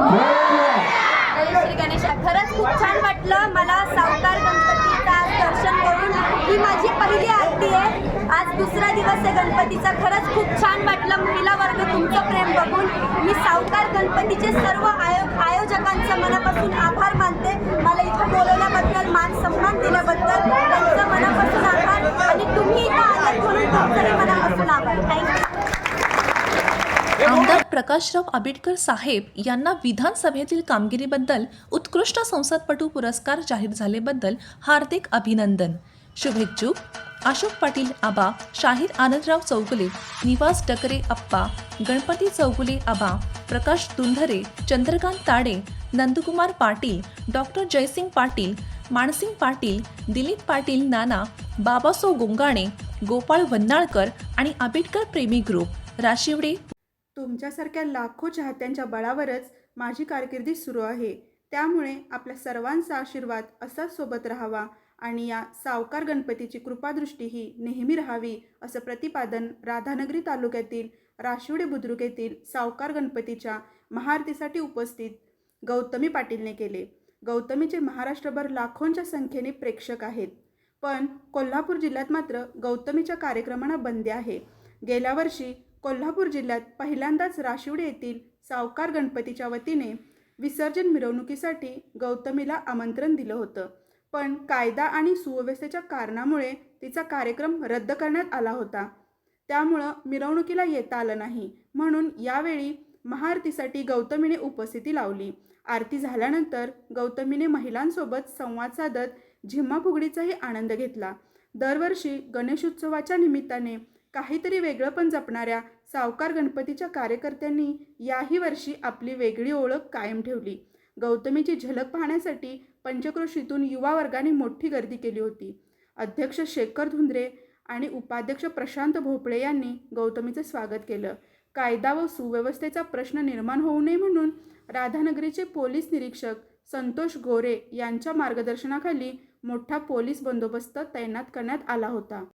श्री गणेश खरंच खूप छान वाटलं. मला सावकार गणपतीचा दर्शन करून ही माझी पहिली आरती आहे. आज दुसरा दिवस आहे गणपतीचा. खरंच खूप छान वाटलं. महिला वर्ग तुमचं प्रेम बघून मी सावकार गणपतीचे सर्व आयो आयोजकांचं मनापासून आभार प्रकाशराव आंबेडकर साहेब यांना विधानसभेतील कामगिरीबद्दल उत्कृष्ट संसदपटू पुरस्कार जाहीर झालेबद्दल हार्दिक अभिनंदन. शुभेच्छुक अशोक पाटील आबा शाहीर आनंदराव चौगुले निवास डकरे अप्पा गणपती चौगुले आबा प्रकाश दुंधरे चंद्रकांत ताडे नंदकुमार पाटील डॉक्टर जयसिंग पाटील मानसिंग पाटील दिलीप पाटील नाना बाबासो गोंगाणे गोपाळ वन्नाळकर आणि आंबेडकर प्रेमी ग्रुप. राशिवडे तुमच्यासारख्या लाखो चाहत्यांच्या बळावरच माझी कारकिर्दी सुरू आहे. त्यामुळे आपल्या सर्वांचा आशीर्वाद असाच सोबत राहावा आणि या सावकार गणपतीची कृपादृष्टी ही नेहमी राहावी असं प्रतिपादन राधानगरी तालुक्यातील राशिवडे बुद्रुक येथील सावकार गणपतीच्या महाआरतीसाठी उपस्थित गौतमी पाटीलने केले. गौतमीचे महाराष्ट्रभर लाखोंच्या संख्येने प्रेक्षक आहेत. पण कोल्हापूर जिल्ह्यात मात्र गौतमीच्या कार्यक्रमांना बंदी आहे. गेल्या वर्षी कोल्हापूर जिल्ह्यात पहिल्यांदाच राशिवडे येथील सावकार गणपतीच्या वतीने विसर्जन मिरवणुकीसाठी गौतमीला आमंत्रण दिलं होतं. पण कायदा आणि सुव्यवस्थेच्या कारणामुळे तिचा कार्यक्रम रद्द करण्यात आला होता. त्यामुळं मिरवणुकीला येता आलं नाही. म्हणून यावेळी महाआरतीसाठी गौतमीने उपस्थिती लावली. आरती झाल्यानंतर गौतमीने महिलांसोबत संवाद साधत झिम्मा फुगडीचाही आनंद घेतला. दरवर्षी गणेशोत्सवाच्या निमित्ताने काहीतरी वेगळं पण जपणाऱ्या सावकार गणपतीच्या कार्यकर्त्यांनी याही वर्षी आपली वेगळी ओळख कायम ठेवली. गौतमीची झलक पाहण्यासाठी पंचक्रोशीतून युवा वर्गाने मोठी गर्दी केली होती. अध्यक्ष शेखर धुंद्रे आणि उपाध्यक्ष प्रशांत भोपळे यांनी गौतमीचं स्वागत केलं. कायदा व सुव्यवस्थेचा प्रश्न निर्माण होऊ नये म्हणून राधानगरीचे पोलीस निरीक्षक संतोष गोरे यांच्या मार्गदर्शनाखाली मोठा पोलीस बंदोबस्त तैनात करण्यात आला होता.